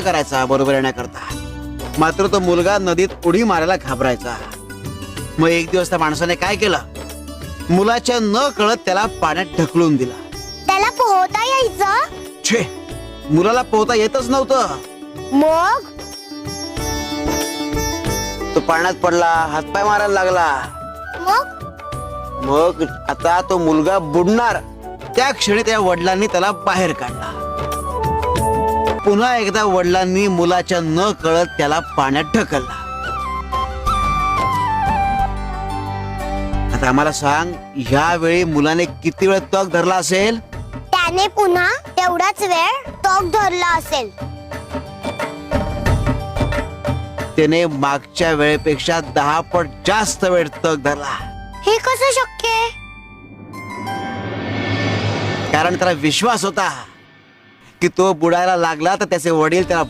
करायचा बरोबर येण्याकरता मात्र तो मुलगा नदीत उडी मारायला घाबरायचा. मग एक दिवस त्या माणसाने काय केलं? मुलाच्या न कळत त्याला पाण्यात ढकलून दिला. त्याला पोहता यायचं? छे मुलाला पोहता येतच नव्हतं. मग? तो पाण्यात पडला हातपाय मारायला लागला. मग? मग आता तो मुलगा बुडणार. त्या क्षणी त्या वडिलांनी त्याला बाहेर काढला. पुन्हा एकदा वडिलांनी मुलाच्या न कळत त्याला पाण्यात ढकलला. आता आम्हाला सांग ह्या वेळी मुलाने किती वेळ तग धरला असेल? त्याने पुन्हा तेवढाच वेळ टोक धरला असेल. त्याने मागच्या वेळेपेक्षा दहा पट जास्त वेळ तग धरला. हे कसं शक्य आहे? कारण त्याला विश्वास होता. की तो बुडायला लागला तर त्याचे वडील त्याला